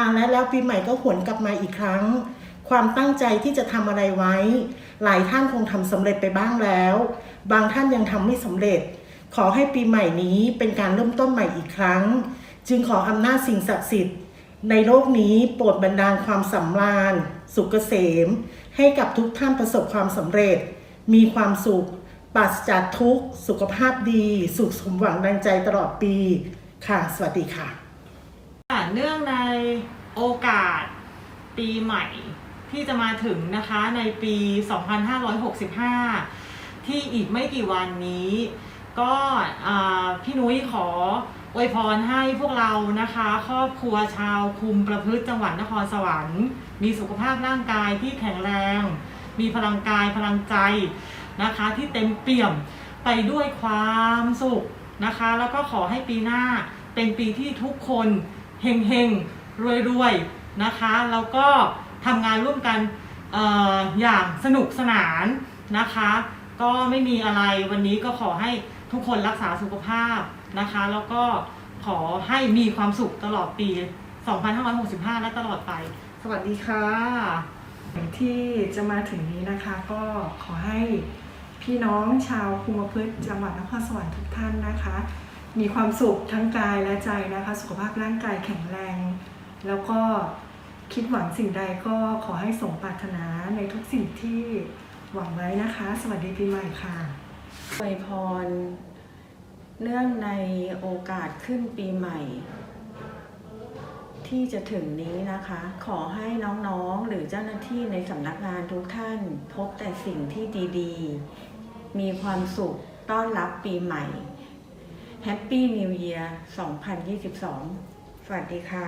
ค่ะและแล้วปีใหม่ก็หวนกลับมาอีกครั้ง ความตั้งใจที่จะทำอะไรไว้ หลายท่านคงทำสำเร็จไปบ้างแล้ว บางท่านยังทำไม่สำเร็จ ขอให้ปีใหม่นี้เป็นการเริ่มต้นใหม่อีกครั้ง จึงขออำนาจสิ่งศักดิ์สิทธิ์ ในโลกนี้โปรดบันดาลความสำราญ สุขเกษม ให้กับทุกท่านประสบความสำเร็จ มีความสุขปราศจากทุกข์ สุขภาพดี สุขสมหวังดังใจตลอดปี ค่ะ สวัสดีค่ะ เนื่องในโอกาสปีใหม่ที่จะมาถึงนะคะในปี 2565 ที่อีกไม่กี่วันนี้ ก็พี่นุ้ยขออวยพรให้พวกเรานะคะ ครอบครัวชาวคุมประพฤติจังหวัดนครสวรรค์ มีสุขภาพร่างกายที่แข็งแรง มีพลังกายพลังใจนะคะ ที่เต็มเปี่ยมไปด้วยความสุขนะคะ แล้วก็ขอให้ปีหน้าเป็นปีที่ทุกคน เฮงเฮงรวยรวยนะคะ แล้วก็ทำงานร่วมกันอออย่างสนุกสนานนะคะ ก็ไม่มีอะไรวันนี้ก็ขอให้ทุกคนรักษาสุขภาพนะคะ แล้วก็ขอให้มีความสุขตลอดปี 2565 และตลอดไป สวัสดีค่ะ ที่จะมาถึงนี้นะคะก็ขอให้พี่น้องชาวภูมิพฤกษ์จังหวัดนครสวรรค์ทุกท่านนะคะ มีความสุขทั้งกายและใจนะคะ สุขภาพร่างกายแข็งแรง แล้วก็คิดหวังสิ่งใดก็ขอให้สมปรารถนาในทุกสิ่งที่หวังไว้นะคะ สวัสดีปีใหม่ค่ะอวยพร เนื่องในโอกาสขึ้นปีใหม่ ที่จะถึงนี้นะคะ ขอให้น้องๆหรือเจ้าหน้าที่ในสำนักงานทุกท่าน พบแต่สิ่งที่ดีๆ มีความสุขต้อนรับปีใหม่ Happy New Year 2022 สวัสดีค่ะ